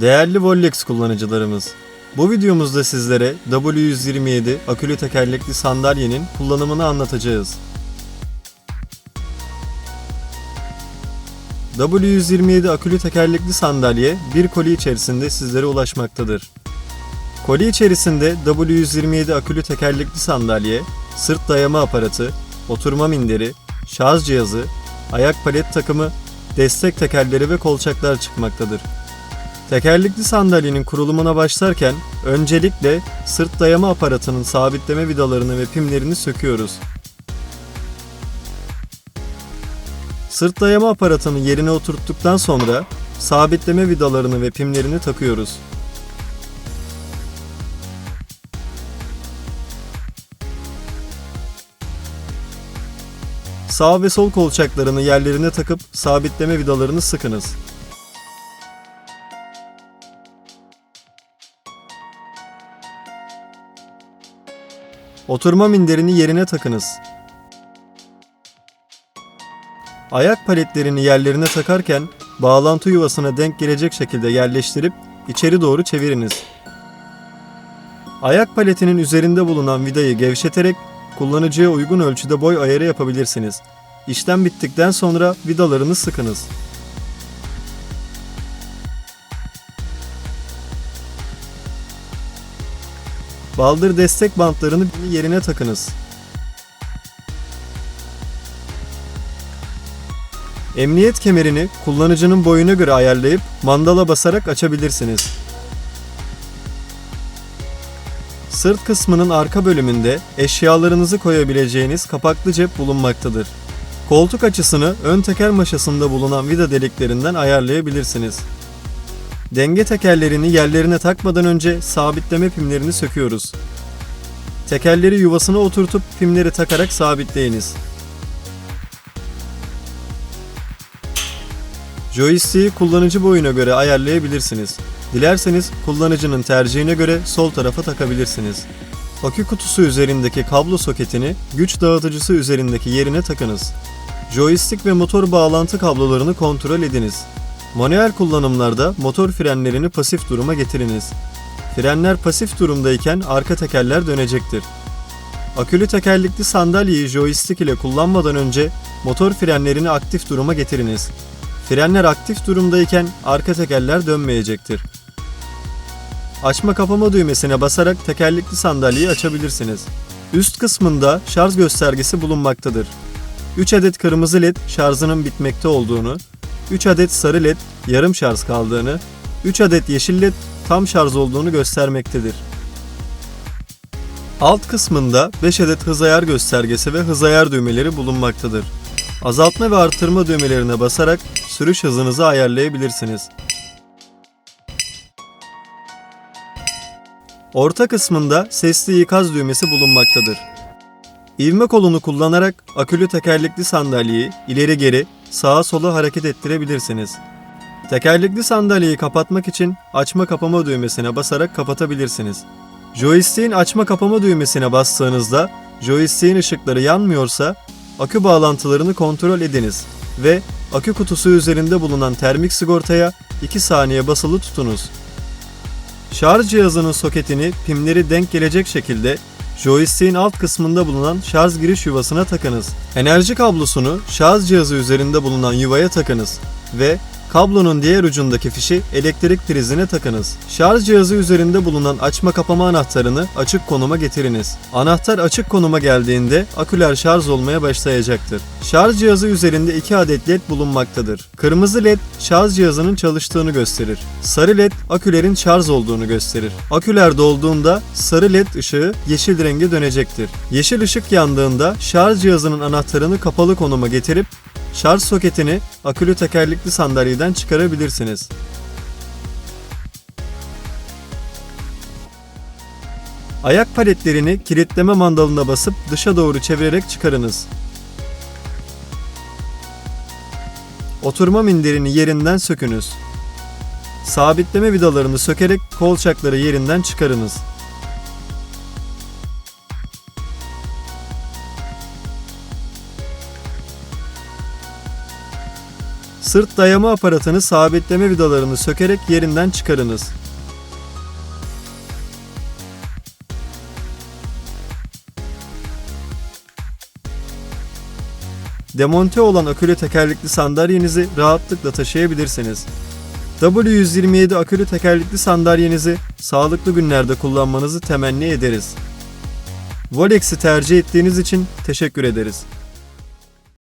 Değerli Vollex kullanıcılarımız, bu videomuzda sizlere W127 akülü tekerlekli sandalyenin kullanımını anlatacağız. W127 akülü tekerlekli sandalye bir koli içerisinde sizlere ulaşmaktadır. Koli içerisinde W127 akülü tekerlekli sandalye, sırt dayama aparatı, oturma minderi, şarj cihazı, ayak palet takımı, destek tekerleri ve kolçaklar çıkmaktadır. Tekerlekli sandalyenin kurulumuna başlarken öncelikle sırt dayama aparatının sabitleme vidalarını ve pimlerini söküyoruz. Sırt dayama aparatını yerine oturttuktan sonra sabitleme vidalarını ve pimlerini takıyoruz. Sağ ve sol kolçaklarını yerlerine takıp sabitleme vidalarını sıkınız. Oturma minderini yerine takınız. Ayak paletlerini yerlerine takarken bağlantı yuvasına denk gelecek şekilde yerleştirip içeri doğru çeviriniz. Ayak paletinin üzerinde bulunan vidayı gevşeterek kullanıcıya uygun ölçüde boy ayarı yapabilirsiniz. İşlem bittikten sonra vidalarını sıkınız. Baldır destek bantlarını yerine takınız. Emniyet kemerini kullanıcının boyuna göre ayarlayıp mandala basarak açabilirsiniz. Sırt kısmının arka bölümünde eşyalarınızı koyabileceğiniz kapaklı cep bulunmaktadır. Koltuk açısını ön teker maşasında bulunan vida deliklerinden ayarlayabilirsiniz. Denge tekerlerini yerlerine takmadan önce sabitleme pimlerini söküyoruz. Tekerleri yuvasına oturtup pimleri takarak sabitleyiniz. Joystick'i kullanıcı boyuna göre ayarlayabilirsiniz. Dilerseniz kullanıcının tercihine göre sol tarafa takabilirsiniz. Akü kutusu üzerindeki kablo soketini güç dağıtıcısı üzerindeki yerine takınız. Joystick ve motor bağlantı kablolarını kontrol ediniz. Manuel kullanımlarda motor frenlerini pasif duruma getiriniz. Frenler pasif durumdayken arka tekerler dönecektir. Akülü tekerlekli sandalyeyi joystick ile kullanmadan önce motor frenlerini aktif duruma getiriniz. Frenler aktif durumdayken arka tekerler dönmeyecektir. Açma kapama düğmesine basarak tekerlekli sandalyeyi açabilirsiniz. Üst kısmında şarj göstergesi bulunmaktadır. 3 adet kırmızı led şarjının bitmekte olduğunu, 3 adet sarı led yarım şarj kaldığını, 3 adet yeşil led tam şarj olduğunu göstermektedir. Alt kısmında 5 adet hız ayar göstergesi ve hız ayar düğmeleri bulunmaktadır. Azaltma ve artırma düğmelerine basarak sürüş hızınızı ayarlayabilirsiniz. Orta kısmında sesli ikaz düğmesi bulunmaktadır. İvme kolunu kullanarak akülü tekerlekli sandalyeyi ileri geri, sağa sola hareket ettirebilirsiniz. Tekerlekli sandalyeyi kapatmak için açma kapama düğmesine basarak kapatabilirsiniz. Joystick'in açma kapama düğmesine bastığınızda joystick'in ışıkları yanmıyorsa akü bağlantılarını kontrol ediniz ve akü kutusu üzerinde bulunan termik sigortaya 2 saniye basılı tutunuz. Şarj cihazının soketini pimleri denk gelecek şekilde joystick'in alt kısmında bulunan şarj giriş yuvasına takınız. Enerji kablosunu şarj cihazı üzerinde bulunan yuvaya takınız ve kablonun diğer ucundaki fişi elektrik prizine takınız. Şarj cihazı üzerinde bulunan açma kapama anahtarını açık konuma getiriniz. Anahtar açık konuma geldiğinde aküler şarj olmaya başlayacaktır. Şarj cihazı üzerinde 2 adet led bulunmaktadır. Kırmızı led şarj cihazının çalıştığını gösterir. Sarı led akülerin şarj olduğunu gösterir. Aküler dolduğunda sarı led ışığı yeşil renge dönecektir. Yeşil ışık yandığında şarj cihazının anahtarını kapalı konuma getirip şarj soketini akülü tekerlekli sandalyeden çıkarabilirsiniz. Ayak paletlerini kilitleme mandalına basıp dışa doğru çevirerek çıkarınız. Oturma minderini yerinden sökünüz. Sabitleme vidalarını sökerek kolçakları yerinden çıkarınız. Sırt dayama aparatını sabitleme vidalarını sökerek yerinden çıkarınız. Demonte olan akülü tekerlekli sandalyenizi rahatlıkla taşıyabilirsiniz. W127 akülü tekerlekli sandalyenizi sağlıklı günlerde kullanmanızı temenni ederiz. Volex'i tercih ettiğiniz için teşekkür ederiz.